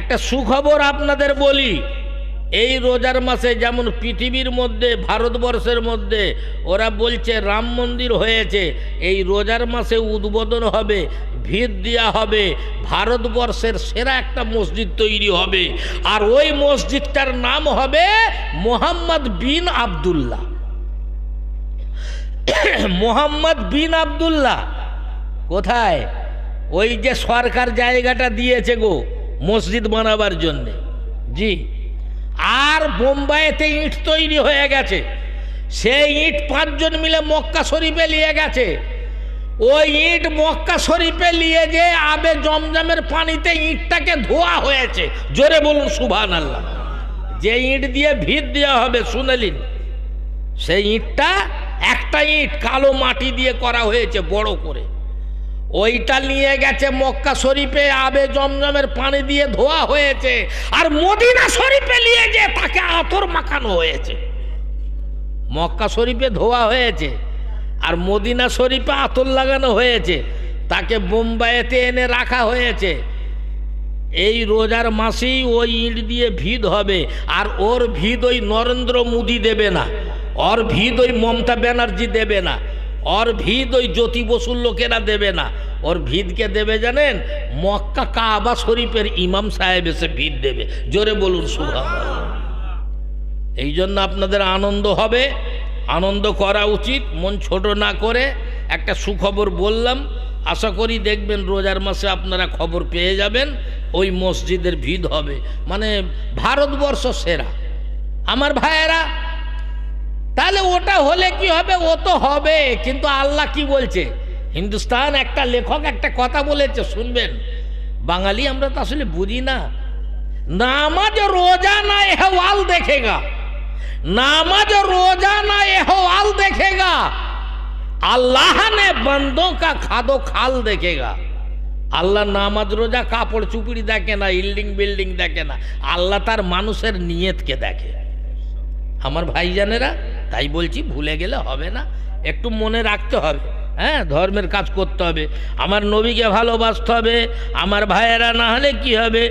একটা সুখবর আপনাদের বলি। এই রোজার মাসে যেমন পৃথিবীর মধ্যে, ভারতবর্ষের মধ্যে ওরা বলছে রাম মন্দির হয়েছে, এই রোজার মাসে উদ্বোধন হবে ভিত দেওয়া হবে, ভারতবর্ষের সেরা একটা মসজিদ তৈরি হবে। আর ওই মসজিদটার নাম হবে মোহাম্মদ বিন আবদুল্লাহ। মোহাম্মদ বিন আবদুল্লাহ। কোথায়? ওই যে সরকার জায়গাটা দিয়েছে গো। মসজিদ বানাবার জন্যে। জি। আর বোম্বাইতে ইট তৈরি হয়ে গেছে। সেই ইট পাঁচজন মিলে মক্কা শরীফে নিয়ে গেছে। ওই ইট মক্কা শরীফে নিয়ে যে আবে জমজমের পানিতে ইটটাকে ধোয়া হয়েছে। জোরে বলুন সুভান আল্লাহ যে ইট দিয়ে ভিত দেওয়া হবে শুনেলিন সেই ইটটা একটা ইট কালো মাটি দিয়ে করা হয়েছে, বড় করে। ওইটা নিয়ে গেছে মক্কা শরীফে আবে জমজমের পানি দিয়ে ধোয়া হয়েছে আর মদিনা শরীফে নিয়ে যে তাকে আতর মাখানো হয়েছে। মক্কা শরীফে ধোয়া হয়েছে আর মদিনা শরীফে আতর লাগানো হয়েছে, তাকে বোম্বাইতে এনে রাখা হয়েছে। এই রোজার মাসেই ওই ইট দিয়ে ভিদ হবে আর ওর ভিদ ওই নরেন্দ্র মোদি দেবে না, ওর ভিদ ওই মমতা ব্যানার্জি দেবে না, ওর ভিদ ওই জ্যোতি বসুর লোকেরা দেবে না ওর ভিদকে দেবে জানেন? মক্কা কাবা শরীফের ইমাম সাহেব এসে ভিদ দেবে। জোরে বলুন সুভা এই জন্য আপনাদের আনন্দ হবে। আনন্দ করা উচিত, মন ছোট না করে। একটা সুখবর বললাম, আশা করি দেখবেন রোজার মাসে আপনারা খবর পেয়ে যাবেন, ওই মসজিদের ভিড় হবে। মানে ভারতবর্ষ সেরা। আমার ভাইয়েরা, তাহলে ওটা হলে কি হবে? ও তো হবে, কিন্তু আল্লাহ কি বলছে? হিন্দুস্তান একটা লেখক একটা কথা বলেছে, শুনবেন। বাঙালি আমরা তো আসলে বুঝি না। নামাজ রোজা না এহওয়াল দেখেগা। নামাজ রোজা না এহওয়াল দেখেগা। আল্লাহ নে বন্দো কা খাদো খাল দেখেগা। আল্লাহ নামাজ রোজা কাপড় চুপড়ি দেখে না, ইল্ডিং বিল্ডিং দেখে না। আল্লাহ তার মানুষের নিয়তকে দেখে। আমার ভাইজানেরা, তাই বলছি, ভুলে গেলে হবে না। একটু মনে রাখতে হবে। হ্যাঁ ধর্মের কাজ করতে হবে। আমার নবীকে ভালোবাসতে হবে, আমার ভাইয়েরা না হলে কি হবে?